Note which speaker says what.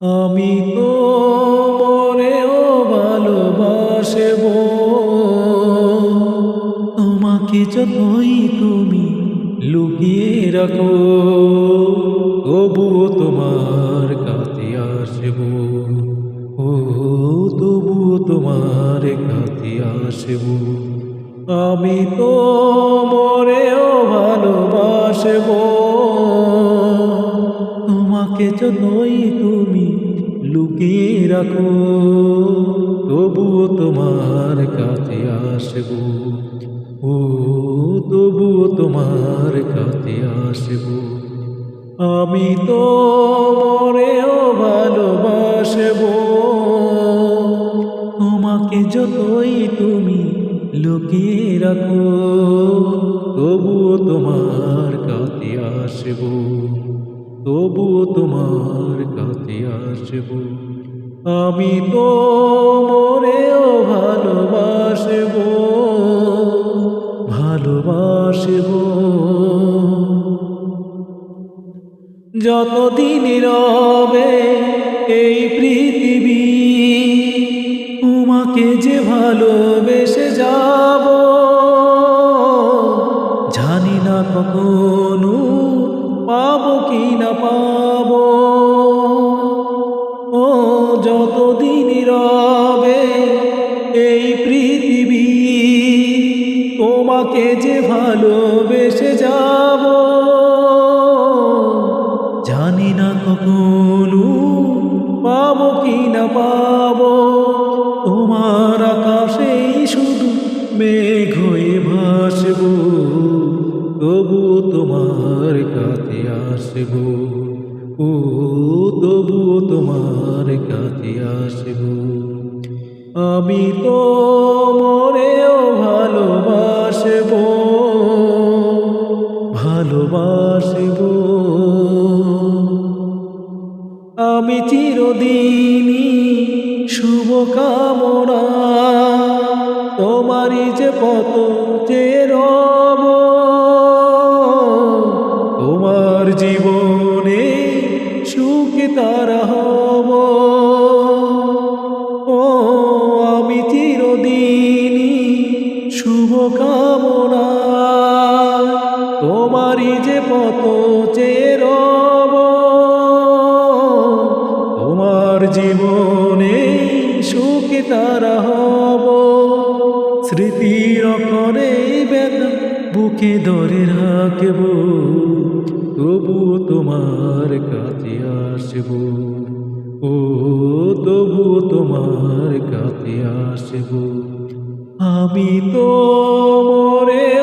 Speaker 1: আমি তো মরেও ভালোবাসব। তোমাকে যতই তুমি লুকিয়ে রাখো, তবুও তোমার কাছে আসব। ও, তবুও তোমার কাছে আসব। আমি তো মরেও ভালোবাসব। তোমাকে যতই তুমি লুকিয়ে রাখো। তবুও তোমার কাছে আসব। ও, তবুও তোমার কাছে আসব। আমি তো মরেও ভালোবাসব। তোমাকে যতই তুমি লুকিয়ে রাখো, তবুও তোমার কাছে আসব। তবুও তোমার কাছে আসব। আমি তো মরেও ভালোবাসব ভালোবাসব। যতদিন রবে এই পৃথিবী, তোমাকে যে ভালোবেসে যাব, জানি না কখনো পাবো কি না পাবো? ও, যতদিন রবে এই পৃথিবী, তোমাকে যে ভালোবেসে যাব। জানি না কখনো পাবো কি না পাবো, তোমার কাছে আসব। ও তবু তোমার কাছে আসব। আমি তো মরেও ভালোবাসব ভালোবাসব। আমি চিরদিনই শুভ কামনা তোমারই যে কত যে জীবনে সুখে তারা হব। ও, আমি চিরদিনই শুভ কামনা, তোমারই যে পত চেরব তোমার জীবনে সুখে তারা হব। স্মৃতির করে বেদা বুকে ধরে রাখব। তবু তোমার কাছে আসব। ও তবু তোমার কাছে আসব। আমি তো মরেও